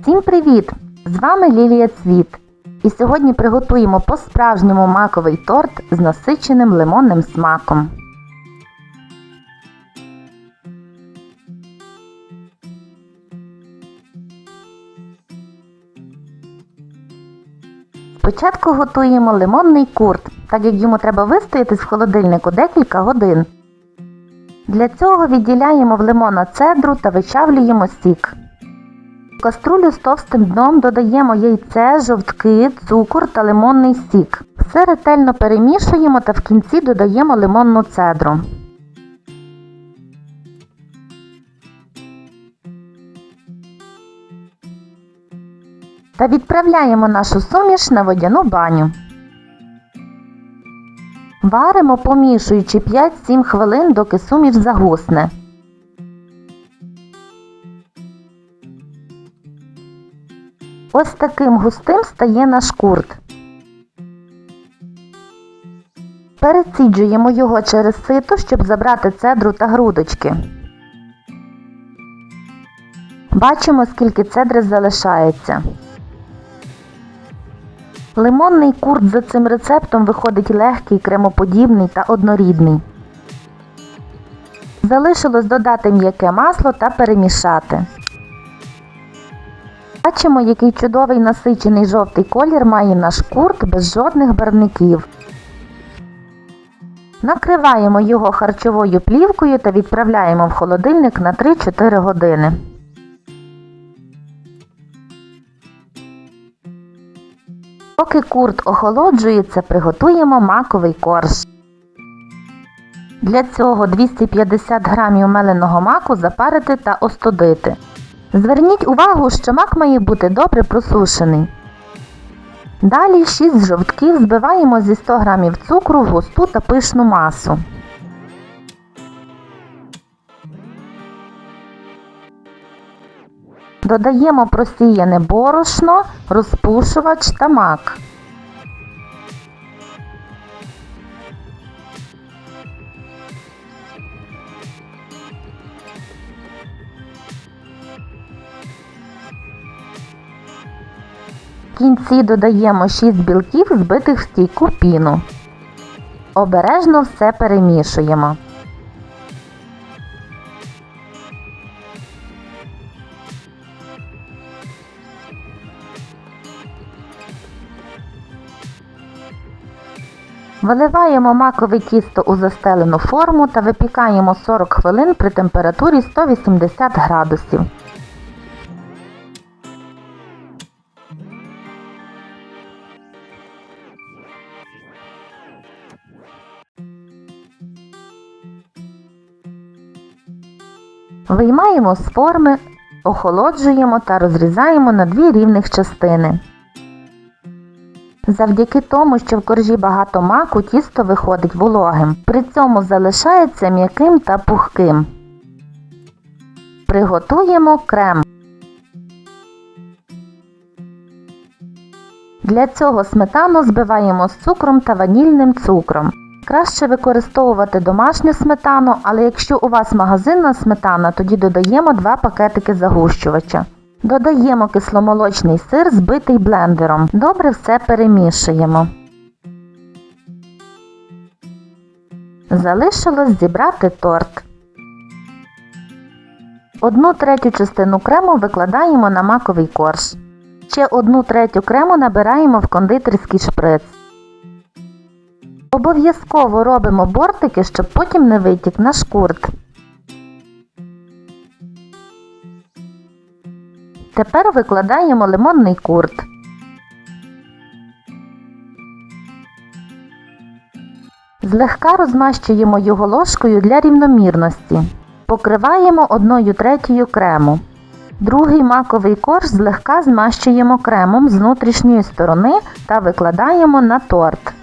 Всім привіт! З вами Лілія Цвіт. І сьогодні приготуємо по-справжньому маковий торт з насиченим лимонним смаком. Спочатку готуємо лимонний курт, так як йому треба вистоятись в холодильнику декілька годин. Для цього відділяємо в лимона цедру та вичавлюємо сік. В каструлю з товстим дном додаємо яйце, жовтки, цукор та лимонний сік. Все ретельно перемішуємо та в кінці додаємо лимонну цедру. Та відправляємо нашу суміш на водяну баню. Варимо, помішуючи 5-7 хвилин, доки суміш загусне. Ось таким густим стає наш курт. Переціджуємо його через сито, щоб забрати цедру та грудочки. Бачимо, скільки цедри залишається. Лимонний курт за цим рецептом виходить легкий, кремоподібний та однорідний. Залишилось додати м'яке масло та перемішати. Бачимо, який чудовий насичений жовтий колір має наш курт без жодних барвників. Накриваємо його харчовою плівкою та відправляємо в холодильник на 3-4 години. Поки курт охолоджується, приготуємо маковий корж. Для цього 250 грамів меленого маку запарити та остудити. Зверніть увагу, що мак має бути добре просушений. Далі 6 жовтків збиваємо зі 100 г цукру в густу та пишну масу. Додаємо просіяне борошно, розпушувач та мак. Кінці додаємо 6 білків, збитих в стійку піну. Обережно все перемішуємо. Виливаємо макове тісто у застелену форму та випікаємо 40 хвилин при температурі 180 градусів. Виймаємо з форми, охолоджуємо та розрізаємо на дві рівних частини. Завдяки тому, що в коржі багато маку, тісто виходить вологим. При цьому залишається м'яким та пухким. Приготуємо крем. Для цього сметану збиваємо з цукром та ванільним цукром. Краще використовувати домашню сметану, але якщо у вас магазинна сметана, тоді додаємо 2 пакетики загущувача. Додаємо кисломолочний сир, збитий блендером. Добре все перемішуємо. Залишилось зібрати торт. Одну третю частину крему викладаємо на маковий корж. Ще одну третю крему набираємо в кондитерський шприц. Обов'язково робимо бортики, щоб потім не витік наш курт. Тепер викладаємо лимонний курт. Злегка розмащуємо його ложкою для рівномірності. Покриваємо одною третьою крему. Другий маковий корж злегка змащуємо кремом з внутрішньої сторони та викладаємо на торт.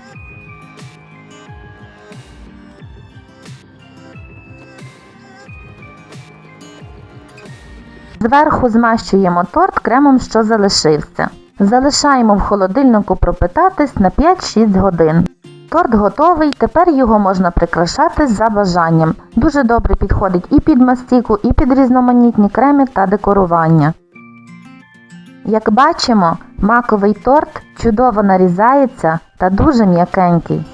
Зверху змащуємо торт кремом, що залишився. Залишаємо в холодильнику пропитатись на 5-6 годин. Торт готовий, тепер його можна прикрашати за бажанням. Дуже добре підходить і під мастіку, і під різноманітні креми та декорування. Як бачимо, маковий торт чудово нарізається та дуже м'якенький.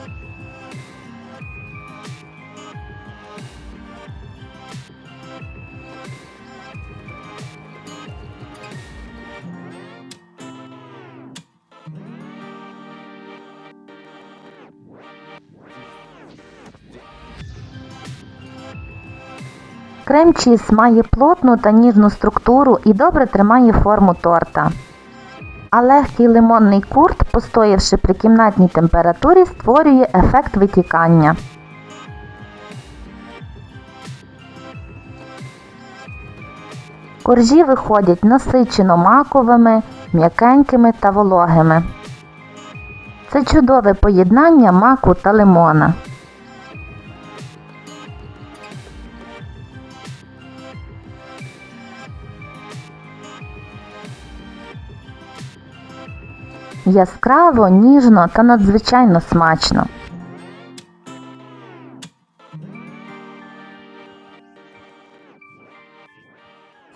Крем-чіз має плотну та ніжну структуру і добре тримає форму торта. А легкий лимонний курт, постоявши при кімнатній температурі, створює ефект витікання. Коржі виходять насичено маковими, м'якенькими та вологими. Це чудове поєднання маку та лимона. Яскраво, ніжно та надзвичайно смачно.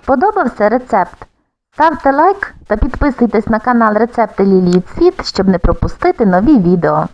Сподобався рецепт? Ставте лайк та підписуйтесь на канал Рецепти Лілії Цвіт, щоб не пропустити нові відео.